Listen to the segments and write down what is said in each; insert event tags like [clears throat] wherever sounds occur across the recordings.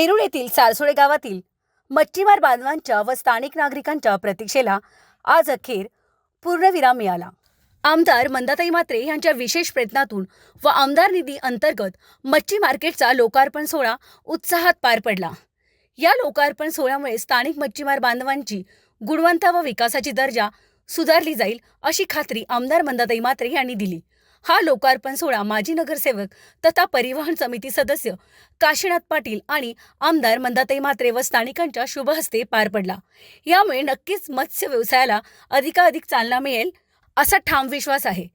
नेरूळ येथील सारसोळे गावातील मच्छीमार बांधवांच्या व स्थानिक नागरिकांच्या प्रतीक्षेला आज अखेर पूर्णविराम मिळाला. आमदार मंदाताई मात्रे यांच्या विशेष प्रयत्नातून व आमदार निधी अंतर्गत मच्छी मार्केटचा लोकार्पण सोहळा उत्साहात पार पडला. या लोकार्पण सोहळ्यामुळे स्थानिक मच्छीमार बांधवांची गुणवंता व विकासाची दर्जा सुधारली जाईल अशी खात्री आमदार मंदाताई मात्रे यांनी दिली. हा लोकार्पण सोहळा माजी नगरसेवक तथा परिवहन समिती सदस्य काशीनाथ पाटील आणि आमदार मंदाताई मात्रे व स्थानिकांच्या शुभ हस्ते पार पडला. यामुळे नक्कीच मत्स्य व्यवसायाला अधिकाधिक चालना मिळेल असा ठाम विश्वास आहे.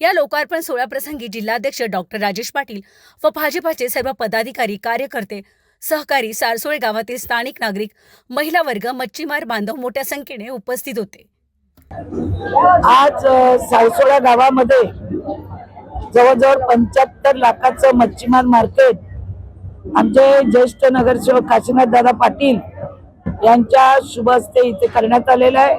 या लोकार्पण सोहळ्याप्रसंगी जिल्हाध्यक्ष डॉक्टर राजेश पाटील व भाजपाचे सर्व पदाधिकारी कार्यकर्ते सहकारी सारसोळे गावातील स्थानिक नागरिक महिला वर्ग मच्छीमार बांधव मोठ्या संख्येने उपस्थित होते. आज सारसोळा गावामध्ये जवळजवळ पंच्याहत्तर लाखाचं मच्छीमार मार्केट आमचे ज्येष्ठ नगरसेवक काशीनाथ दादा पाटील यांच्या शुभ हस्ते इथे करण्यात आलेलं आहे.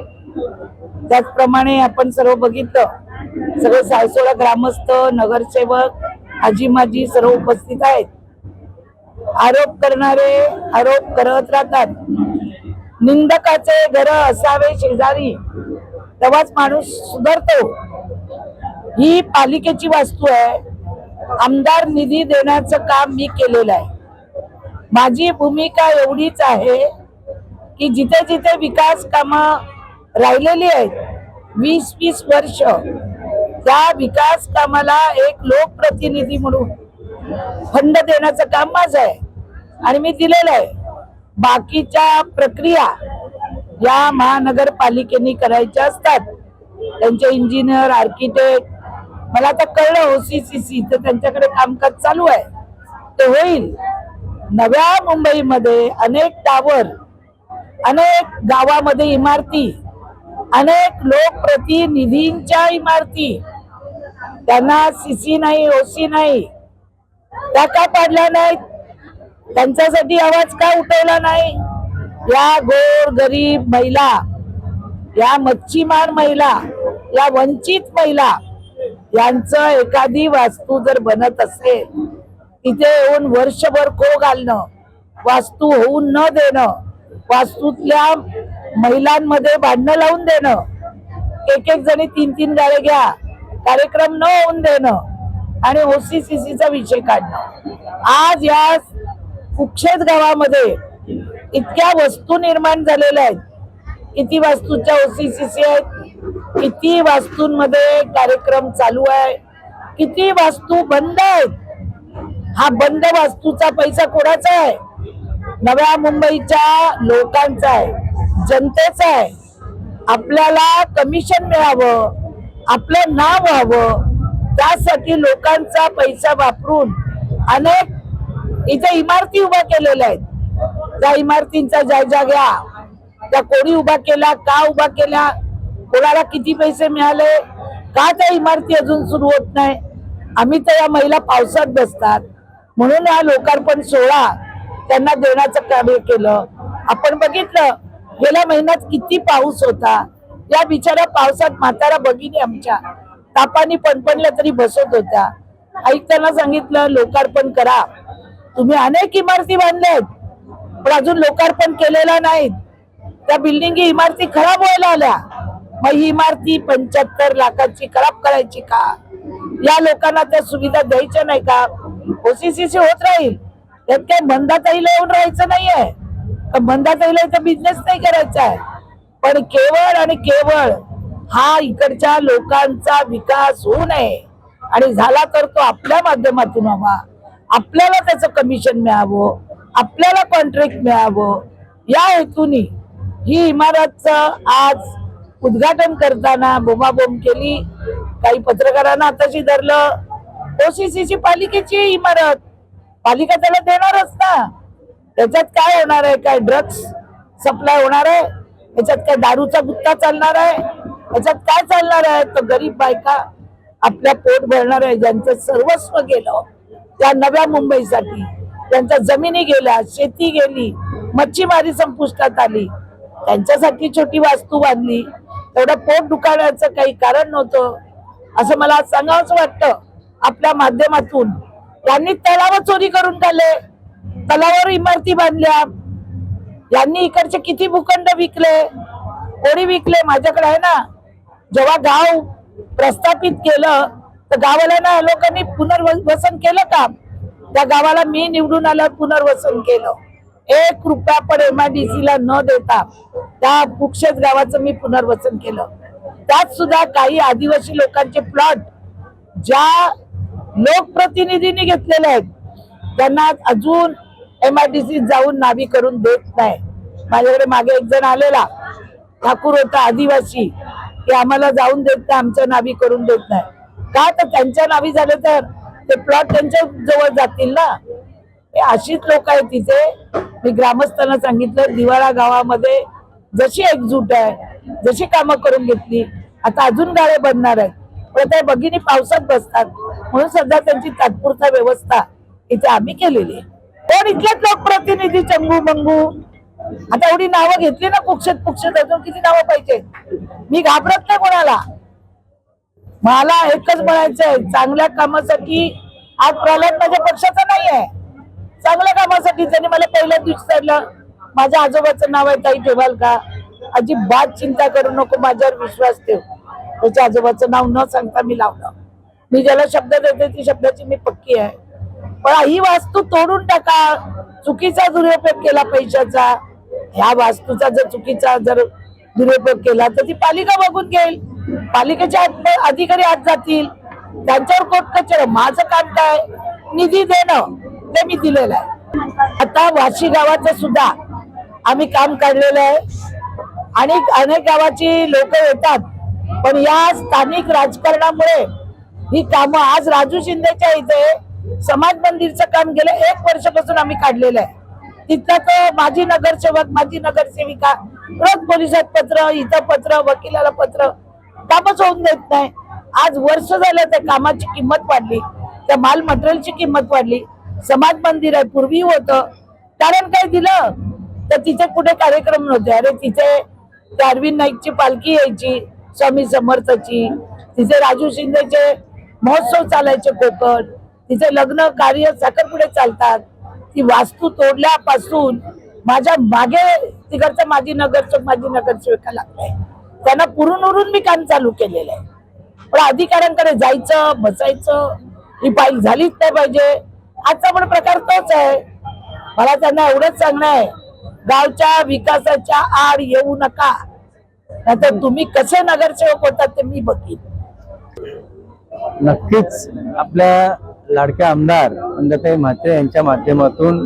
त्याचप्रमाणे आपण सर्व बघितलं सगळे सायसोळा ग्रामस्थ नगरसेवक आजी माजी सर्व उपस्थित आहेत. आरोप करणारे आरोप करत राहतात. निंदकाचे घर असावे शेजारी तेव्हाच माणूस सुधारतो. ही पालिकेची वास्तू आहे. आमदार निधी देण्याचं काम मी केलेलं आहे. माझी भूमिका एवढीच आहे की जिथे जिथे विकास कामं राहिलेली आहेत वीस वीस वर्ष त्या विकास कामाला एक लोकप्रतिनिधी म्हणून फंड देण्याचं काम माझं आहे. आणि मी दिलेलं आहे. बाकीच्या प्रक्रिया या महानगरपालिकेने करायच्या असतात. त्यांचे इंजिनियर आर्किटेक्ट मला आता कळलं हो, ओसीसीसी तर त्यांच्याकडे कामकाज चालू आहे. ते होईल. नव्या मुंबईमध्ये अनेक टावर अनेक गावामध्ये इमारती अनेक लोकप्रतिनिधींच्या इमारती. त्यांना सीसी नाही ओसी नाही. त्या का पाडल्या नाहीत? त्यांच्यासाठी आवाज का उठवला नाही? या गोर गरीब महिला या मच्छीमार महिला या वंचित महिला यांचं एखादी वास्तू जर बनत असेल तिथे येऊन वर्षभर को घालणं वास्तू होऊन न देणं वास्तूतल्या महिलांमध्ये भांडणं लावून देणं एक एक जणी तीन तीन गाळे घ्या कार्यक्रम न होऊन देणं आणि ओसीसीसीचा विषय काढणं. आज या कुक्षेत गावामध्ये इतक्या वस्तू निर्माण झालेल्या आहेत. किती वास्तूच्या ओसीसीसी आहेत? किती वास्तूंमध्ये कार्यक्रम चालू आहे? किती वास्तू बंद आहेत? हा बंद वास्तूचा पैसा कोणाचा आहे? नव्या मुंबईच्या लोकांचा आहे. जनतेचा आहे. आपल्याला कमिशन मिळावं आपलं नाव व्हावं त्यासाठी लोकांचा पैसा वापरून अनेक इथे इमारती उभ्या केलेल्या आहेत. त्या इमारतींचा जायजा घ्या. त्या कोणी उभा केला का उभा केला? कोणाला किती पैसे मिळाले? का त्या इमारती अजून सुरू होत नाही? आम्ही तर या महिला पावसात बसतात. म्हणून हा लोकार्पण सोहळा त्यांना देण्याचं कार्य केलं. आपण बघितलं गेल्या महिन्यात किती पाऊस होता. या बिचाऱ्या पावसात म्हातारा भगिनी आमच्या तापानी पणपणल्या तरी बसत होत्या. ऐकताना सांगितलं लोकार्पण करा. तुम्ही अनेक इमारती बांधल्यात पण अजून लोकार्पण केलेला नाहीत. त्या बिल्डिंगी इमारती खराब व्हायला आल्या. मग ही इमारती पंच्याहत्तर लाखाची खराब करायची का? या लोकांना त्या सुविधा द्यायच्या नाही का? ओसीसीसी होत राहील. त्यात काय मंदाताईला येऊन राहायचं नाहीये. तर मंदाताईला इथं बिझनेस नाही करायचा आहे? पण केवळ आणि केवळ हा इकडच्या लोकांचा विकास होऊ नये. आणि झाला तर तो आपल्या माध्यमातून हवा आपल्याला त्याचं कमिशन मिळावं. आपल्याला कॉन्ट्रॅक्ट मिळावं. या हेतूनी ही इमारतचं आज उद्घाटन करताना बोमाबोम केली. काही पत्रकारांना आताशी धरलं. ओसीसीची पालिकेची इमारत. पालिका त्याला देणारच ना. त्याच्यात काय होणार आहे? काय ड्रग्स सप्लाय होणार आहे? याच्यात काय दारूचा गुत्ता चालणार आहे? याच्यात काय चालणार आहे? तर गरीब बायका आपल्या पोट भरणार आहे. ज्यांचं सर्वस्व गेलं त्या नव्या मुंबईसाठी. त्यांच्या जमिनी गेल्या शेती गेली मच्छीमारी संपुष्टात आली. त्यांच्यासाठी छोटी वास्तू बांधली. तेवढं पोट दुखाण्याचं काही कारण नव्हतं. असं मला सांगावंच वाटतं. आपल्या माध्यमातून. त्यांनी तलाव चोरी करून टाकले. तलावावर इमारती बांधल्या. यांनी इकडचे किती भूखंड विकले. कोणी विकले? माझ्याकडे आहे ना. जेव्हा गाव प्रस्थापित केलं तर गावाला लोकांनी पुनर्वसन केलं का त्या गावाला मी निवडून आल्यावर पुनर्वसन केलं. एक रुपया पण एमआयडीसी ला न देता त्या कुक्षेत गावाचं मी पुनर्वसन केलं. त्यात सुद्धा काही आदिवासी लोकांचे प्लॉट ज्या लोकप्रतिनिधींनी घेतलेले आहेत त्यांना अजून एम आर डी सी जाऊन नावी करून देत नाही. माझ्याकडे मागे एक जण आलेला ठाकूर होता आदिवासी की आम्हाला जाऊन देत नाही आमच्या नावी करून देत नाही. का तर त्यांच्या नावी झाले तर ते प्लॉट त्यांच्या जवळ जातील ना? हे अशीच लोक आहेत तिथे. मी ग्रामस्थांना सांगितलं दिवाळा गावामध्ये जशी एकजूट आहे जशी कामं करून घेतली आता अजून गाळे बनणार आहेत. पण त्या भगिनी पावसात बसतात. म्हणून सध्या त्यांची तात्पुरता व्यवस्था इथे आम्ही केलेली आहे. पण इथलेच लोकप्रतिनिधी चंगू मंगू आता एवढी नावं घेतली ना कुक्षेत कुक्षेत अजून किती नावं पाहिजे? मी घाबरत नाही कोणाला. मला एकच म्हणायचं आहे चांगल्या कामासाठी आज प्रल्हाद माझ्या पक्षाचा नाही आहे चांगल्या कामासाठी त्यांनी मला पहिल्या दिवशी माझ्या आजोबाचं नाव आहे ताई ठेवाल का? अजिबात चिंता करू नको माझ्यावर विश्वास ठेव. त्याच्या आजोबाचं नाव न सांगता मी लावलं. मी ज्याला शब्द देते ती शब्दाची मी पक्की आहे. पण ही वास्तू तोडून टाका. चुकीचा दुरुपयोग केला पैशाचा. ह्या वास्तूचा जर चुकीचा जर दुरुपयोग केला तर ती पालिका बघून घेईल. पालिकेचे आत- अधिकारी आत जातील. त्यांच्यावर कोर्ट कचेर. माझं काम काय? निधी देणं. ते मी दिलेलं आहे. आता वाशी गावाचं सुद्धा आम्ही काम काढलेलं आहे. आणि अनेक गावाची लोक येतात पण या स्थानिक राजकारणामुळे ही कामं आज राजू शिंदेच्या इथे समाज मंदिरचं काम गेलं एक वर्षापासून आम्ही काढलेलं आहे. तिथं तर माजी नगरसेवक माजी नगरसेविका रोज पोलिसात पत्र इथं पत्र वकिलाला पत्र कामच होऊन देत नाही. आज वर्ष झालं त्या कामाची किंमत वाढली त्या माल मटेरियलची किंमत वाढली. समाज मंदिर आहे पूर्वी होतं. कारण काय दिलं? तर तिथे कुठे कार्यक्रम नव्हते. अरे तिथे अरविंद नाईकची पालखी यायची स्वामी समर्थची तिथे राजू शिंदेचे महोत्सव चालायचे कोकण तिथे लग्न कार्य साखरपुडे चालतात. ती वास्तू तोडल्यापासून माझ्या मागे तिकडचं माझी नगरसेवक माझी नगरसेविका लागलाय त्यांना पुरून उरून मी काम चालू केलेलं आहे. पण अधिकाऱ्यांकडे जायचं बसायचं ही पाईल झालीच नाही पाहिजे. आजचा पण प्रकार तोच आहे. मला त्यांना एवढंच सांगणं आहे. गावच्या विकासाच्या आड येऊ नका. नाहीतर तुम्ही कसे नगरसेवक होतात ते मी बघेन. नक्कीच आपल्या लाडक्या आमदार अंगताई म्हात्रे यांच्या माध्यमातून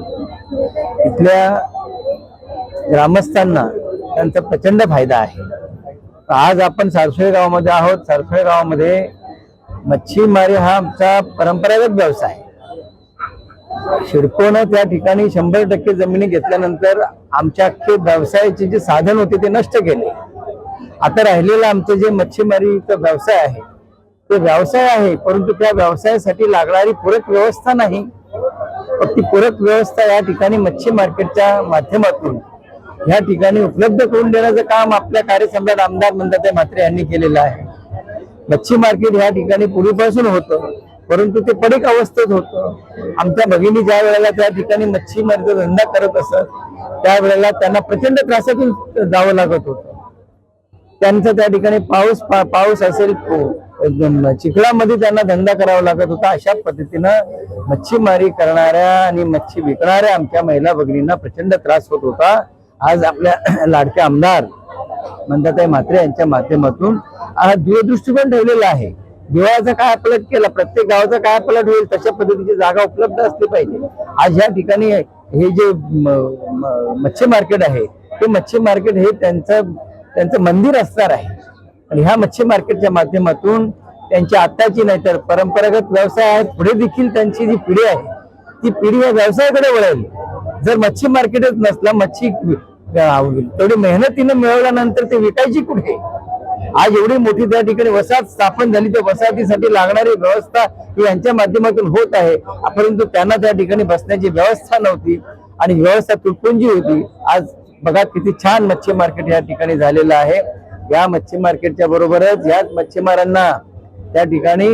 इथल्या ग्रामस्थांना त्यांचा प्रचंड फायदा आहे. आज आपण सारसोळी गावामध्ये आहोत. सारसोळी गावामध्ये मच्छीमारी हा आमचा परंपरागत व्यवसाय आहे. शिडकोनं त्या ठिकाणी शंभर टक्के जमिनी घेतल्यानंतर आमच्या अख्खे व्यवसायाचे जे साधन होते ते नष्ट केले. आता राहिलेलं आमचं जे मच्छीमारीचा व्यवसाय आहे ते व्यवसाय आहे परंतु त्या व्यवसायासाठी लागणारी पूरक व्यवस्था नाही. ती पूरक व्यवस्था या ठिकाणी मच्छी मार्केटच्या माध्यमातून या ठिकाणी उपलब्ध करून देण्याचं काम आपल्या कार्यसम्राट आमदार मंदाताई म्हात्रे यांनी केलेलं आहे. मच्छी मार्केट या ठिकाणी पूर्वीपासून होतं. परंतु ते पडीक अवस्थेत होतं. आमच्या भगिनी ज्या वेळेला त्या ठिकाणी मच्छीमारीचा धंदा करत असत त्यावेळेला त्यांना प्रचंड त्रासातून जावं लागत होतं. त्यांचं त्या ठिकाणी पाऊस पाऊस असेल चिखलामध्ये त्यांना धंदा करावा लागत होता. अशा पद्धतीनं मच्छीमारी करणाऱ्या आणि मच्छी विकणाऱ्या आमच्या महिला भगिनींना प्रचंड त्रास होत होता. आज आपल्या [clears throat] लाडक्या आमदार मंदाताई म्हात्रे यांच्या माध्यमातून हा दूरदृष्टिकोन ठेवलेला आहे. दिवाळाचा काय पलट केला प्रत्येक गावाचा काय पलट होईल तशा पद्धतीची जागा उपलब्ध असली पाहिजे. आज या ठिकाणी हे जे मच्छी मार्केट आहे ते मच्छी मार्केट हे त्यांचं त्यांचं मंदिर असणार आहे. आणि ह्या मच्छी मार्केटच्या माध्यमातून त्यांची आत्ताची नाही तर परंपरागत व्यवसाय आहे पुढे देखील त्यांची जी पिढी आहे ती पिढी या व्यवसायाकडे वळेल. जर मच्छी मार्केटच नसला मच्छी तेवढी मेहनतीनं मिळवल्यानंतर ते विकायची कुठे? आज एवढी मोठी त्या ठिकाणी वसाहत स्थापन झाली. त्या वसाहतीसाठी लागणारी व्यवस्था ही यांच्या माध्यमातून होत आहे. परंतु त्यांना त्या ठिकाणी बसण्याची व्यवस्था नव्हती आणि व्यवस्था तुटपुंजी होती. आज बघा किती छान मच्छी मार्केट या ठिकाणी झालेलं आहे. या मच्छी मार्केटच्या बरोबरच याच मच्छीमारांना त्या ठिकाणी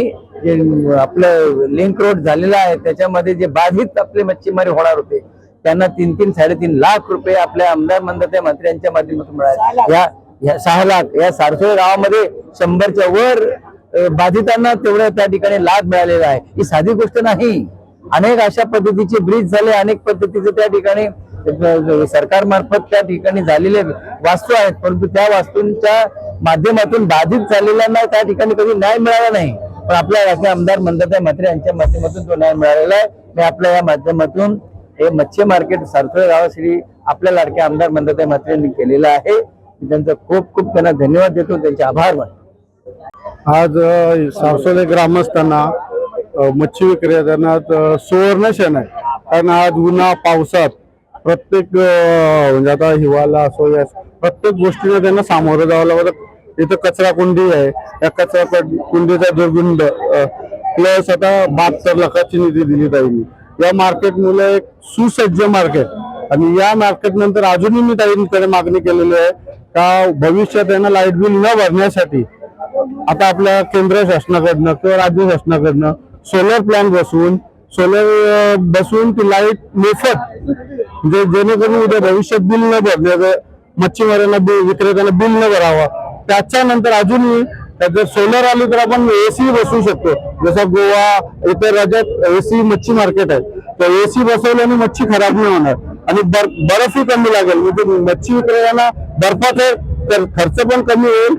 जे आपलं लिंक रोड झालेला आहे त्याच्यामध्ये जे बाधित आपले मच्छीमारी होणार होते त्यांना तीन तीन साडेतीन लाख रुपये आपल्या आमदार मंत्र्या मंत्र्यांच्या माध्यमातून मिळाले. या या सहा लाख या सारसोळे गावामध्ये शंभरच्या वर बाधितांना तेवढं त्या ठिकाणी लाभ मिळालेला आहे. ही साधी गोष्ट नाही. अनेक अशा पद्धतीचे ब्रिज झाले अनेक पद्धतीचे त्या ठिकाणी सरकारमार्फत त्या ठिकाणी झालेले वास्तू आहेत परंतु त्या वास्तूंच्या माध्यमातून बाधित झालेल्यांना त्या ठिकाणी कधी न्याय मिळाला नाही. पण आपल्या राज्य आमदार मंदाताई म्हात्रे यांच्या माध्यमातून तो न्याय मिळालेला आहे. मी आपल्या या माध्यमातून हे मच्छी मार्केट सारथळ गावाश्री आपल्या लाडक्या आमदार मंदाताई म्हात्रे यांनी केलेलं आहे. त्यांचा खूप खूप त्यांना धन्यवाद देतो त्यांचे आभार मानतो. आज अ, ग्रामस्थांना मच्छी विक्रेत्यांना अ, सुवर्ण क्षण आहे. कारण आज उन्हा पावसात प्रत्येक म्हणजे आता हिवाळा असो या प्रत्येक गोष्टीला त्यांना सामोरं जावं लागतं. इथं कचरा कुंडी आहे. या कचरा कुंडीचा दुर्गुंड प्लस आता बहात्तर लाखाची निधी दिली ताईंनी. या मार्केट मुलं एक सुसज्ज मार्केट. आणि या मार्केट नंतर अजूनही मी ताईंकडे मागणी केलेली आहे. का भविष्यात त्यांना लाइट बिल न भरण्यासाठी आता आपल्या केंद्र शासनाकडनं किंवा राज्य शासनाकडनं सोलर प्लॅन बसवून सोलर बसवून ती लाइट मोफत म्हणजे जेणेकरून उद्या भविष्यात बिल न भरण्याचं मच्छीमारांना बिल विक्रेत्यांना बिल न भरावा त्याच्यानंतर अजूनही जर सोलर आली तर आपण एसी बसवू शकतो. जसं गोवा इतर राज्यात एसी मच्छी मार्केट आहे. तर एसी बसवल्याने मच्छी खराब नाही होणार. आणि बर बर्फही कमी लागेल. म्हणजे मच्छी विक्रेत्यांना बर्फाचे तर खर्च पण कमी होईल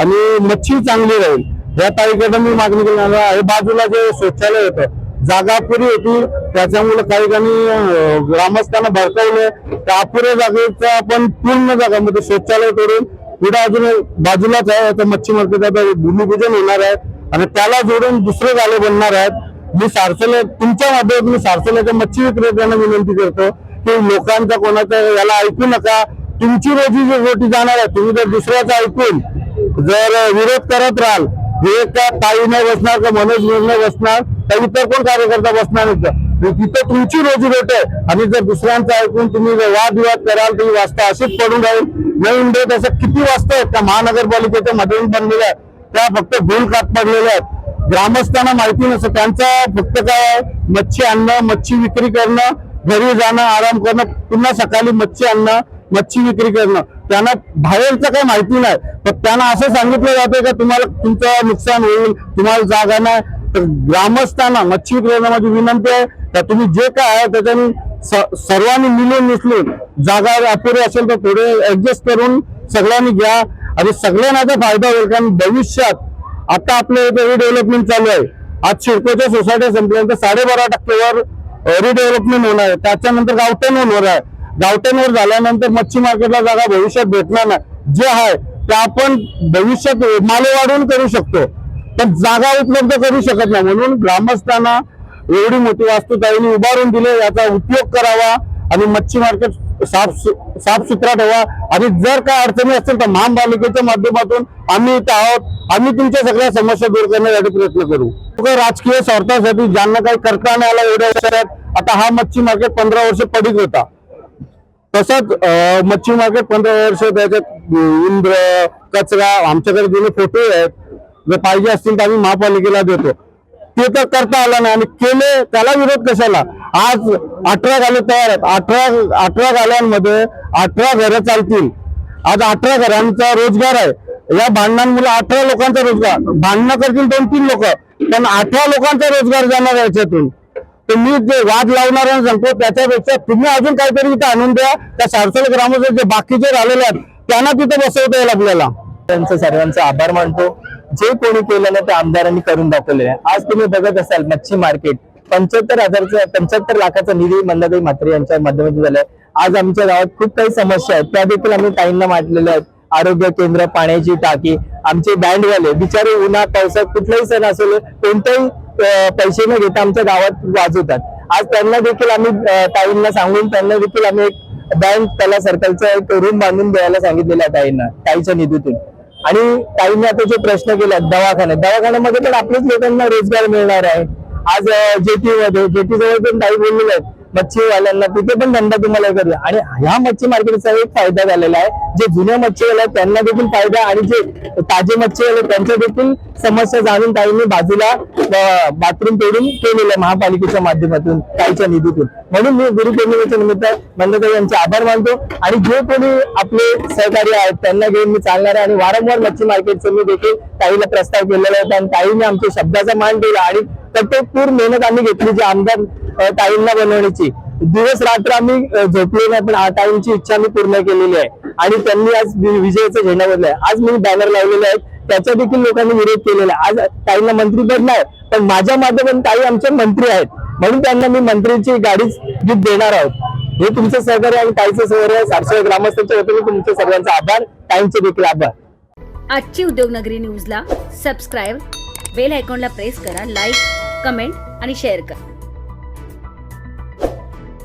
आणि मच्छी चांगली राहील. या तारीखेला मी मागणी केली आहे. बाजूला जे शौचालय होतं जागा पुरी होती. त्याच्यामुळे काही जणी ग्रामस्थांना भडकवले त्या अपुऱ्या जागेचा आपण पूर्ण जागा म्हणजे शौचालय करून पुढे अजून बाजूलाच आहे. आता मच्छी मार्केट आता भूमिपूजन होणार आहे आणि त्याला जोडून दुसरे जागे बनणार आहेत. मी सारसले तुमच्या माध्यमातून मी सारसल्याच्या मच्छी विक्रेत्यांना विनंती करतो. की लोकांचा कोणाचा याला ऐकू नका. तुमची रोजी जी रोटी जाणार आहे तुम्ही जर दुसऱ्याचं ऐकून जर विरोध करत राहाल हे का ताई नाही बसणार का मनोज नाही बसणार तर इतर कोण कार्यकर्ता बसणार नाही तिथं तुमची रोजी रोट आहे. आणि जर दुसऱ्यांचं ऐकून तुम्ही जर वादविवाद कराल तर वाजता अशीच पडून राहील. नवीन डेट असं किती वाजता आहेत त्या महानगरपालिकेच्या मधून बनलेल्या आहेत त्या फक्त भूल कात पडलेल्या आहेत. ग्रामस्थांना माहिती नसतं त्यांचा फक्त काय मच्छी आणणं मच्छी विक्री करणं घरी जाणं आराम करणं पुन्हा सकाळी मच्छी आणणं मच्छी विक्री करणं. त्यांना बाहेरचं काही माहिती नाही. पण त्यांना असं सांगितलं जातं का तुम्हाला तुमचं नुकसान होईल तुम्हाला जागा नाही. तर ग्रामस्थांना मच्छी विक्रेत्यांना माझी विनंती आहे का तुम्ही जे काय आहे त्याच्यानी स- सर्वांनी मिळून मिसळून जागा अपुरी असेल तर थोडे ऍडजस्ट करून सगळ्यांनी घ्या. आणि सगळ्यांना ते फायदा होईल कारण भविष्यात आता आपलं इथे डेव्हलपमेंट चालू आहे. आज शिडकोच्या सोसायट्या संपल्यानंतर साडेबारा टक्केवर रिडेव्हलपमेंट होणार आहे. त्याच्यानंतर गावठण होणार आहे. गावठणवर झाल्यानंतर मच्छी मार्केटला जागा भविष्यात भेटणार नाही. जे आहे ते आपण भविष्यात माले वाढवून करू शकतो. पण जागा उपलब्ध करू शकत नाही. म्हणून ग्रामस्थांना एवढी मोठी वास्तुताईने उभारून दिले. याचा उपयोग करावा आणि मच्छी मार्केट साफ साफसुथरा ठेवा. आणि जर काय अडचणी असतील तर महापालिकेच्या माध्यमातून आम्ही इथे आहोत. आम्ही तुमच्या सगळ्या समस्या दूर करण्यासाठी प्रयत्न करू. राजकीय स्वार्थासाठी ज्यांना काही करता नाही आला एवढ्या वर्षात आता हा मच्छी मार्केट पंधरा वर्ष पडीक होता. तसंच मच्छी मार्केट पंधरा वर्ष त्याच्यात इंद्र कचरा आमच्याकडे जुने फोटो आहेत. जर पाहिजे असतील तर आम्ही महापालिकेला देतो. ते तर करता आलं नाही आणि केले त्याला विरोध कशाला? आज अठरा गाले तयार आहेत. अठरा अठरा गाल्यांमध्ये अठरा घरं चालतील. आज अठरा घरांचा रोजगार आहे. या भांडणांमुळे अठरा लोकांचा रोजगार. भांडणं करतील दोन तीन लोक. पण अठरा लोकांचा रोजगार जाणार याच्यातून. तर मी जे वाद लावणाऱ्यांना सांगतो त्याच्यापेक्षा तुम्ही अजून काहीतरी इथे आणून द्या. त्या सारसोल ग्रामस्थ जे बाकीचे राहिलेले आहेत त्यांना तिथे बसवता येईल आपल्याला. त्यांचं सर्वांचा आभार मानतो. जे कोणी केलं ना ते आमदारांनी करून दाखवलेलं आहे. आज तुम्ही बघत असाल मच्छी मार्केट. पंच्याहत्तर हजारचं पंच्याहत्तर लाखाचा निधी मंदाताई म्हात्रे यांच्या माध्यमातून झालाय. आज आमच्या गावात खूप काही समस्या आहेत. त्या देखील आम्ही ताईंना मांडलेल्या आहेत. आरोग्य केंद्र पाण्याची टाकी. आमचे बँडवाले बिचारे उन्हात पावसात कुठलाही सण असेल कोणताही पैसे न घेता आमच्या गावात वाजवतात. आज त्यांना देखील आम्ही ताईंना सांगून त्यांना देखील आम्ही एक बँक त्याला सर्कलचा एक रूम बांधून द्यायला सांगितलेलं आहे ताईंना ताईच्या निधीतून. आणि ताईंनी आता जे प्रश्न केला दवाखान्यात. दवाखान्यामध्ये पण आपल्याच लोकांना रोजगार मिळणार आहे. आज जेटी मध्ये जेटी जवळ पण ताई बोललेले आहेत. मच्छीवाल्यांना तिथे पण धंदा तुम्हाला करू आणि ह्या मच्छी मार्केटचा एक फायदा झालेला आहे. जे जुने मच्छीवाले आहेत त्यांना देखील फायदा आणि जे ताजे मच्छीवाले त्यांच्या देखील समस्या जाणून ताईंनी बाजूला बाथरूम पेडून केलेलं आहे महापालिकेच्या माध्यमातून ताईच्या निधीतून. म्हणून मी गुरुपौर्णिमेच्या निमित्त मंदाताई यांचे आभार मानतो. आणि जे कोणी आपले सहकारी आहेत त्यांना घेऊन मी चालणार आहे. आणि वारंवार मच्छी मार्केटचं मी देखील ताईला प्रस्ताव केलेला होता. आणि ताईने आमच्या शब्दाचा मान दिला. आणि कठोर मेहनत आम्ही घेतली जी आमदार टाईमला बनवण्याची. दिवस रात्र आम्ही अ, झोपले नाही पण आ- टाईमची इच्छा मी पूर्ण केलेली आहे. आणि त्यांनी आज विजयाचा झेंडा बदलाय आज मी बॅनर लावलेले आहेत. त्याचा देखील लोकांनी विरोध केलेला आहे. आज ताईंना मंत्रीपद नाही पण माझ्या माध्यमातून ताई आमचे मंत्री आहेत. म्हणून त्यांना मी मंत्रीची गाडीच गिफ्ट देणार आहोत. हे तुमचं सहकार्य आणि ताईचं सहकार्य सारसोळ ग्रामस्थांच्या वतीने तुमचे सर्वांचा आभार. ताईंचे देखील आभार. आजची उद्योगनगरी न्यूजला सबस्क्राईब बेल आयकॉनला प्रेस करा लाईक कमेंट आणि शेअर करा.